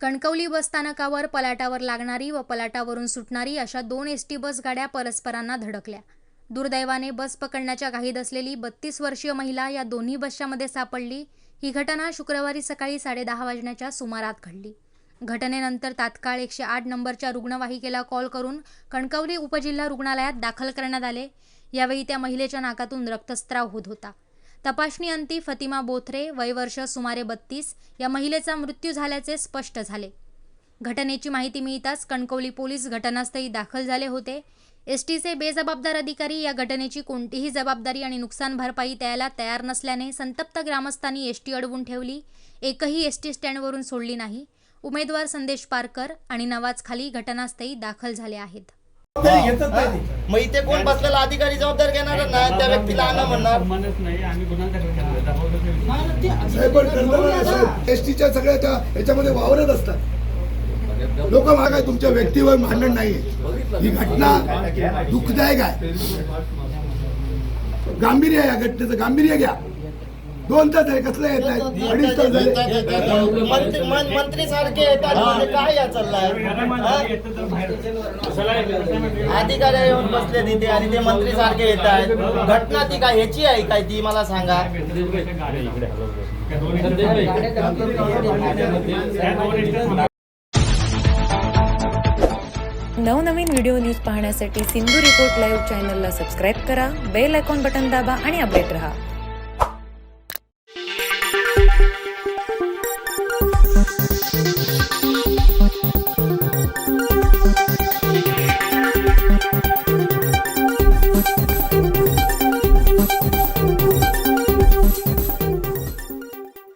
कणकवली बसस्थानकावर पलाटावर लागणारी व पलाटावरून सुटणारी अशा दोन एस टी बस गाड्या परस्परांना धडकल्या. दुर्दैवाने बस पकडण्याच्या घाईत असलेली बत्तीस वर्षीय महिला या दोन्ही बसच्यामध्ये सापडली. ही घटना शुक्रवारी सकाळी साडेदहा वाजण्याच्या सुमारात घडली. घटनेनंतर तात्काळ एकशे आठ नंबरच्या रुग्णवाहिकेला कॉल करून कणकवली उपजिल्हा रुग्णालयात दाखल करण्यात आले. यावेळी त्या महिलेच्या नाकातून रक्तस्त्राव होत होता. तपासणी अंती फतिमा बोथरे वयवर्ष सुमारे बत्तीस या महिलेचा मृत्यू झाल्याचे स्पष्ट झाले. घटनेची माहिती मिळताच कणकवली पोलीस घटनास्थळी दाखल झाले होते. एस टीचे बेजबाबदार अधिकारी या घटनेची कोणतीही जबाबदारी आणि नुकसान भरपाई द्यायला तयार नसल्याने संतप्त ग्रामस्थांनी एस टी अडवून ठेवली. एकही एस टी स्टँडवरून सोडली नाही. उमेदवार संदेश पारकर आणि नवाजखाली घटनास्थळी दाखल झाले आहेत. मग इथे कोण बसलेला अधिकारी जबाबदार घेणार नाही त्या व्यक्तीला आणा म्हणणार. नाही साहेब पण करताना नाही साहेब एसटीच्या सगळ्या त्या याच्यामध्ये वावरत असतात. लोक मागाय तुमच्या व्यक्तीवर भांडण नाहीये. ही घटना दुःखदायक आहे. गांभीर्य आहे या घटनेचं गांभीर्य घ्या. दोन तास आहे कसलं येत आहेत अडीच तास झाले. मंत्री सारखे येतात म्हणजे काय या चाललाय? हा? अधिकारी येऊन बसले तिथे आणि ते मंत्री सारखे येत आहेत. घटना ती काय ह्याची आहे काय ती मला सांगा. नवनवीन व्हिडिओ न्यूज पाहण्यासाठी सिंधू रिपोर्ट लाईव्ह चॅनलला सबस्क्राईब करा बेल आयकॉन बटन दाबा आणि अपडेट रहा. Thank you.